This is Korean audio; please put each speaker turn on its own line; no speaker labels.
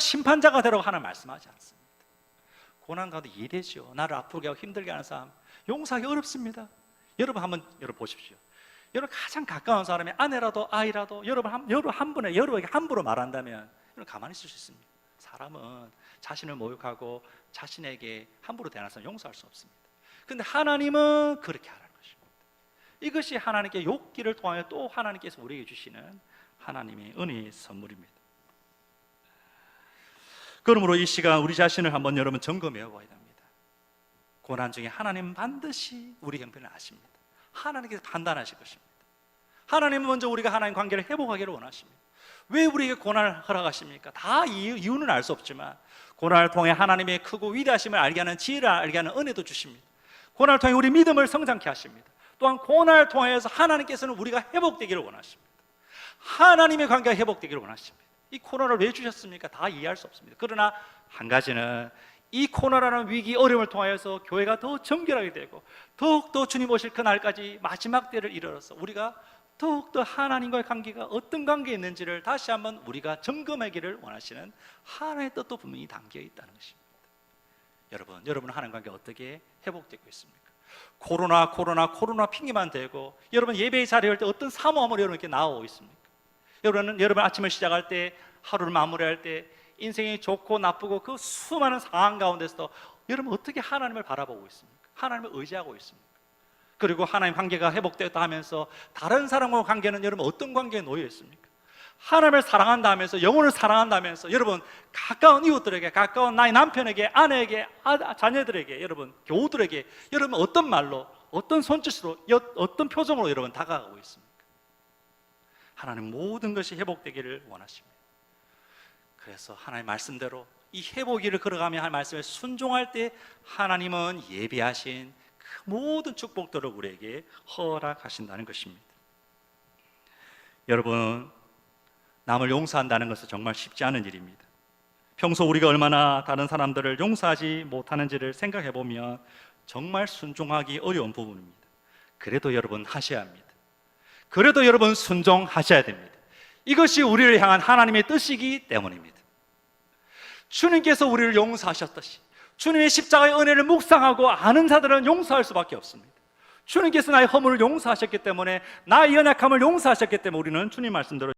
심판자가 되라고 하는 말씀하지 않습니다. 고난 가운데 이해되죠. 나를 아프게 하고 힘들게 하는 사람 용서하기 어렵습니다. 여러분 한번 여러분 보십시오. 여러분 가장 가까운 사람이 아내라도 아이라도 여러분 한, 여러분 한 분에 여러분에게 함부로 말한다면 여러분 가만히 있을 수 있습니다. 사람은 자신을 모욕하고 자신에게 함부로 대하는 사람 용서할 수 없습니다. 근데 하나님은 그렇게 하라는 것입니다. 이것이 하나님께 욕기를 통하여 또 하나님께서 우리에게 주시는 하나님의 은혜의 선물입니다. 그러므로 이 시간 우리 자신을 한번 여러분 점검해 봐야 됩니다. 고난 중에 하나님 반드시 우리 형편을 아십니다. 하나님께서 판단하실 것입니다. 하나님은 먼저 우리가 하나님 관계를 회복하기를 원하십니다. 왜 우리에게 고난을 허락하십니까? 다 이유, 이유는 알 수 없지만 고난을 통해 하나님의 크고 위대하심을 알게 하는 지혜를 알게 하는 은혜도 주십니다. 고난을 통해 우리 믿음을 성장케 하십니다. 또한 고난을 통해서 하나님께서는 우리가 회복되기를 원하십니다. 하나님의 관계가 회복되기를 원하십니다. 이 코로나를 왜 주셨습니까? 다 이해할 수 없습니다. 그러나 한 가지는 이 코로나라는 위기 어려움을 통하여서 교회가 더 정결하게 되고 더욱더 주님 오실 그날까지 마지막 때를 이르러서 우리가 더욱더 하나님과의 관계가 어떤 관계에 있는지를 다시 한번 우리가 점검하기를 원하시는 하나님의 뜻도 분명히 담겨 있다는 것입니다. 여러분, 여러분 하나님 관계 어떻게 회복되고 있습니까? 코로나, 코로나, 코로나 핑계만 대고 여러분 예배 자리할 때 어떤 사모함으로 여러분 이렇게 나오고 있습니까? 여러분은 여러분 아침을 시작할 때 하루를 마무리할 때 인생이 좋고 나쁘고 그 수많은 상황 가운데서 여러분 어떻게 하나님을 바라보고 있습니까? 하나님을 의지하고 있습니까? 그리고 하나님 관계가 회복되었다 하면서 다른 사람과 관계는 여러분 어떤 관계에 놓여 있습니까? 하나님을 사랑한다 하면서 영혼을 사랑한다 하면서 여러분 가까운 이웃들에게 가까운 나의 남편에게 아내에게 아, 자녀들에게 여러분 교우들에게 여러분 어떤 말로 어떤 손짓으로 여- 어떤 표정으로 여러분 다가가고 있습니까? 하나님 모든 것이 회복되기를 원하십니다. 그래서 하나님 말씀대로 이 회복기를 걸어가며 할 말씀에 순종할 때 하나님은 예비하신 그 모든 축복들을 우리에게 허락하신다는 것입니다. 여러분 남을 용서한다는 것은 정말 쉽지 않은 일입니다. 평소 우리가 얼마나 다른 사람들을 용서하지 못하는지를 생각해 보면 정말 순종하기 어려운 부분입니다. 그래도 여러분 하셔야 합니다. 그래도 여러분 순종하셔야 됩니다. 이것이 우리를 향한 하나님의 뜻이기 때문입니다. 주님께서 우리를 용서하셨듯이 주님의 십자가의 은혜를 묵상하고 아는 자들은 용서할 수밖에 없습니다. 주님께서 나의 허물을 용서하셨기 때문에 나의 연약함을 용서하셨기 때문에 우리는 주님 말씀대로